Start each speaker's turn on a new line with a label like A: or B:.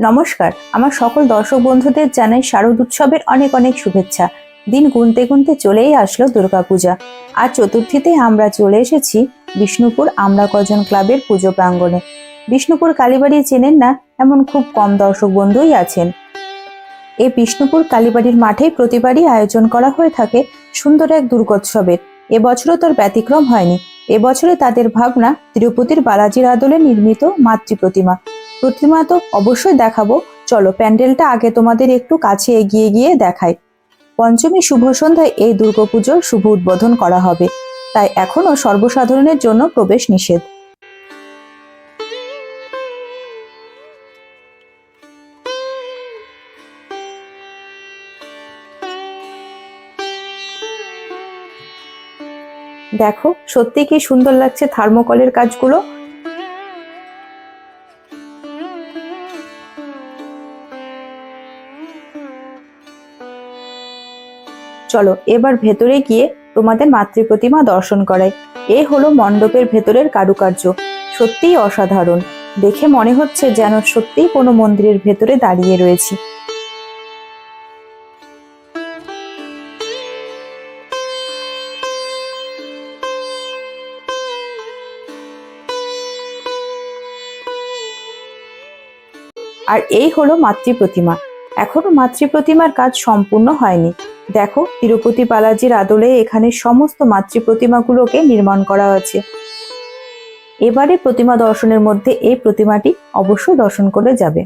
A: নমস্কার, আমার সকল দর্শক বন্ধুদের জানাই শারদ উৎসবের অনেক অনেক শুভেচ্ছা। দিন গুনতে গুনতে চলেই আসলো দুর্গাপূজা। আর চতুর্থীতে আমরা চলে এসেছি বিষ্ণুপুর আমরা কজন ক্লাবের পুজো প্রাঙ্গণে। বিষ্ণুপুর কালীবাড়ি চেনেন না, এমন খুব কম দর্শক বন্ধুই আছেন। এই বিষ্ণুপুর কালীবাড়ির মাঠে প্রতিবারই আয়োজন করা হয়ে থাকে সুন্দর এক দুর্গোৎসবের। এবছরও তোর ব্যতিক্রম হয়নি। এবছরে তাদের ভাবনা তিরুপতির বালাজির আদলে নির্মিত মাতৃ প্রতিমা। প্রতিমা তো অবশ্যই দেখাবো। চলো প্যান্ডেলটা আগে তোমাদের একটু কাছে এগিয়ে গিয়ে দেখাই। পঞ্চমী শুভ সন্ধ্যায় এই দুর্গাপুজোর শুভ উদ্বোধন করা হবে। তাই এখনও সর্বসাধারণের জন্য প্রবেশ নিষেধ। দেখো সত্যি কি সুন্দর লাগছে থার্মোকলের কাজগুলো। চলো, এবার ভেতরে গিয়ে তোমাদের মাতৃ প্রতিমা দর্শন করাই। এ হলো মণ্ডপের ভেতরের কারুকার্য। সত্যিই অসাধারণ। দেখে মনে হচ্ছে যেন সত্যিই কোনো মন্দিরের ভেতরে দাঁড়িয়ে রয়েছি। আর এই হলো মাতৃ প্রতিমা এখনও মাতৃ প্রতিমার কাজ সম্পূর্ণ হয়নি। দেখো, তিরুপতি বালাজির আদলে এখানে সমস্ত মাতৃ প্রতিমাগুলোকে নির্মাণ করা হয়েছে। এবারে প্রতিমা দর্শনের মধ্যে এই প্রতিমাটি অবশ্যই দর্শন করে যাবে।